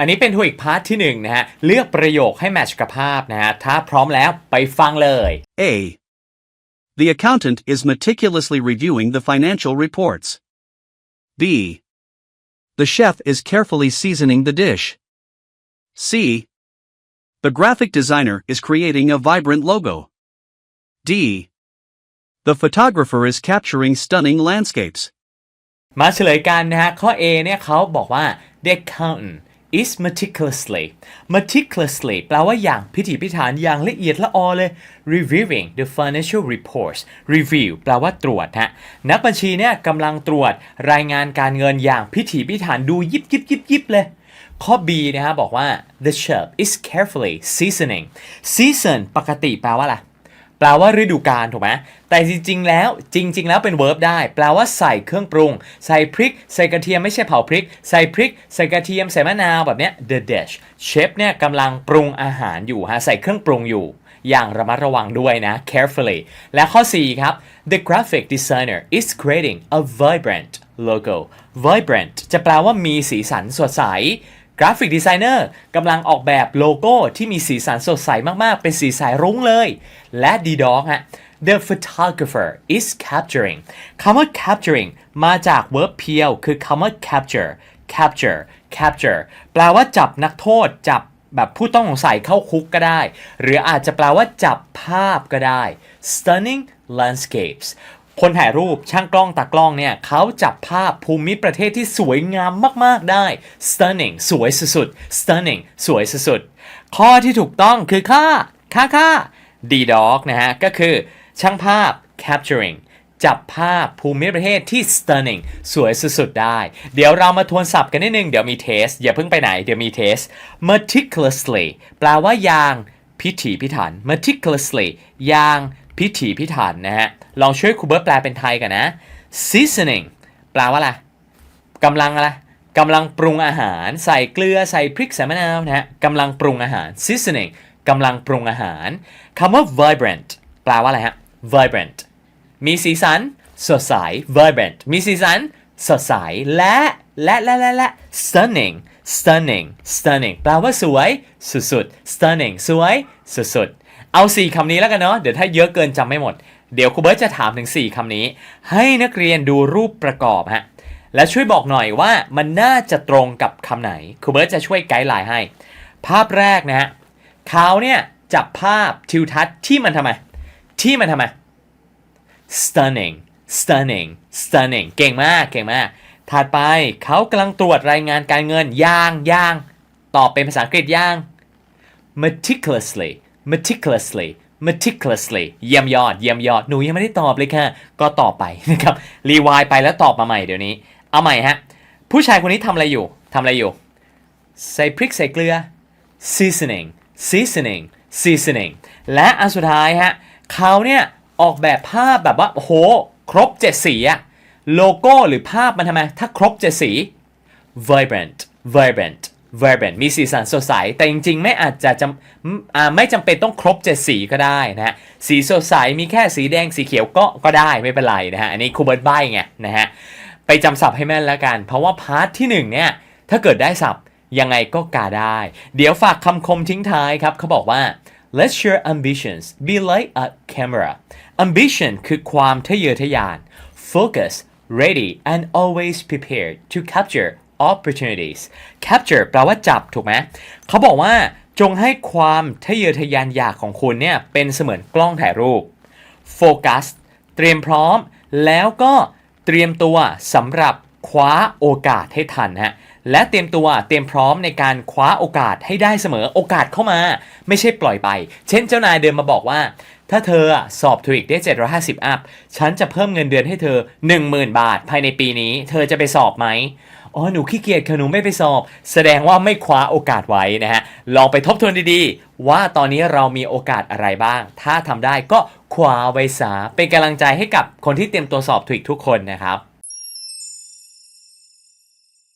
อันนี้เป็นทวิกพาร์ทที่หนึ่งนะฮะ เลือกประโยคให้แมทช์กับภาพนะฮะ ถ้าพร้อมแล้วไปฟังเลย A. The accountant is meticulously reviewing the financial reports. B. The chef is carefully seasoning the dish. C. The graphic designer is creating a vibrant logo. D. The photographer is capturing stunning landscapes. มาเฉลยกันนะฮะข้อ A เนี่ยเขาบอกว่า the accountant is meticulously meticulously แปลว่าอย่างพิถีพิถันอย่างละเอียดละออเลย reviewing the financial reports review แปลว่าตรวจฮะนักบัญชีเนี่ยกำลังตรวจรายงานการเงินอย่างพิถีพิถันดูยิบยิบยิบยิบเลย ข้อ B นะฮะบอกว่า the chef is carefully seasoning season ปกติแปลว่าอะไร แปลว่าฤดูกาลถูกไหมแต่จริง ๆ แล้วจริง ๆ แล้วเป็น verb ได้ แปลว่าใส่เครื่องปรุง ใส่พริก ใส่กระเทียมไม่ใช่เผาพริก ใส่พริก ใส่กระเทียม ใส่มะนาวแบบเนี้ย the dish เชฟเนี่ยกำลังปรุงอาหารอยู่ฮะใส่เครื่องปรุงอยู่ อย่างระมัดระวังด้วยนะ carefully และข้อ 4 ครับ the graphic designer is creating a vibrant logo vibrant จะแปลว่ามีสีสันสดใส กราฟิกดีไซเนอร์กำลังออกแบบโลโก้ที่มีสีสันสดใสมาก ๆ เป็นสีสายรุ้งเลย และดีดอกฮะ The photographer is capturing คำว่า capturing มาจาก verb เพียว คือคำว่า capture capture capture แปลว่าจับนักโทษ จับแบบผู้ต้องสงสัยเข้าคุกก็ได้ หรืออาจจะแปลว่าจับภาพก็ได้ stunning landscapes คนถ่ายรูปช่างกล้องตากล้องเนี่ยเขาจับภาพภูมิประเทศที่สวยงามมาก ๆ ได้ stunning สวยสุดๆ stunning สวยสุดๆ ข้อที่ถูกต้องคือค่า ค่าค่า D dog นะฮะ ก็คือช่างภาพ capturing จับภาพภูมิประเทศที่ stunning สวยสุดๆ ได้ เดี๋ยวเรามาทวนศัพท์กันนิดนึง เดี๋ยวมีเทส อย่าเพิ่งไปไหน เดี๋ยวมีเทส meticulously แปลว่าอย่างพิถีพิถัน meticulously อย่างพิถีพิถันนะฮะ ลองช่วยครูเบิร์ตแปลเป็นไทยกันนะ seasoning แปลว่าอะไรกำลังอะไรกำลังปรุงอาหาร ใส่เกลือใส่พริกใส่มะนาวนะฮะกำลังปรุงอาหาร seasoning กำลังปรุงอาหารคำว่า vibrant แปลว่าอะไรฮะ vibrant มีสีสันสดใส vibrant มีสีสันสดใสและและและและและ stunning stunning stunning แปลว่าสวย สุดๆ stunning สวย สุดๆ เอา 4คำนี้แล้วกันเนาะ เดี๋ยวถ้าเยอะเกินจำไม่หมด เดี๋ยวครูเบิร์ตจะถามถึง 4คำนี้ ให้นักเรียนดูรูปประกอบฮะ และช่วยบอกหน่อยว่ามันน่าจะตรงกับคำไหน ครูเบิร์ตจะช่วยไกด์ไลน์ให้ ภาพแรกนะฮะเขาเนี่ยจับภาพทิวทัศน์ที่มันทำไม ที่มันทำไม stunning stunning stunning เก่งมาก เก่งมาก ถัดไปเขากำลังตรวจรายงานการเงิน ย่างย่าง ตอบเป็นภาษาอังกฤษย่าง meticulously meticulously meticulously เยี่ยมยอด เยี่ยมยอด หนูยังไม่ได้ตอบเลยค่ะ ก็ตอบไปนะครับ รีวายไปแล้วตอบมาใหม่เดี๋ยวนี้ เอาใหม่ฮะ ผู้ชายคนนี้ทำอะไรอยู่ ทำอะไรอยู่ ใส่พริกใส่เกลือ seasoning seasoning seasoning และอันสุดท้ายฮะเขาเนี่ยออกแบบภาพแบบว่าโห ครบเจ็ดสีอะโลโก้หรือภาพมันทำไม ถ้าครบเจ็ดสี vibrant vibrant vibrant มีสีสันสดใส แต่จริงๆ ไม่อาจจะจำไม่จำเป็นต้องครบเจ็ดสีก็ได้นะฮะ สีสดใส มีแค่สีแดงสีเขียวก็ก็ได้ไม่เป็นไรนะฮะ อันนี้ครูเบิร์ตใบ้ไงนะฮะ ไปจำศัพท์ให้แม่นแล้วกัน เพราะว่าพาร์ทที่หนึ่งเนี่ย ถ้าเกิดได้ศัพท์ยังไงก็กาได้ เดี๋ยวฝากคำคมทิ้งท้ายครับเขาบอกว่า let your ambitions be like a camera ambition คือความทะเยอทะยาน focus ready and always prepared to capture opportunities capture แปลว่าจับถูกไหมเขาบอกว่าจงให้ความทะเยอทะยานอยากของคุณเนี่ยเป็นเสมือนกล้องถ่ายรูปโฟกัสเตรียมพร้อม แล้วก็เตรียมตัวสำหรับคว้าโอกาสให้ทันฮะและเตรียมตัวเตรียมพร้อมในการคว้าโอกาสให้ได้เสมอโอกาสเข้ามา ไม่ใช่ปล่อยไป เช่นเจ้านายเดินมาบอกว่า ถ้าเธอสอบทวิกได้ 750 อัพ ฉันจะเพิ่มเงินเดือนให้เธอ 10,000 บาทภายในปีนี้ เธอจะไปสอบไหม อ๋อหนูขี้เกียจค่ะหนูไม่ไปสอบ แสดงว่าไม่คว้าโอกาสไว้นะฮะลองไปทบทวนดีๆ ว่าตอนนี้เรามีโอกาสอะไรบ้าง ถ้าทำได้ก็คว้าไว้ซะเป็นกำลังใจให้กับคนที่เตรียมตัวสอบทวิกทุกคนนะครับ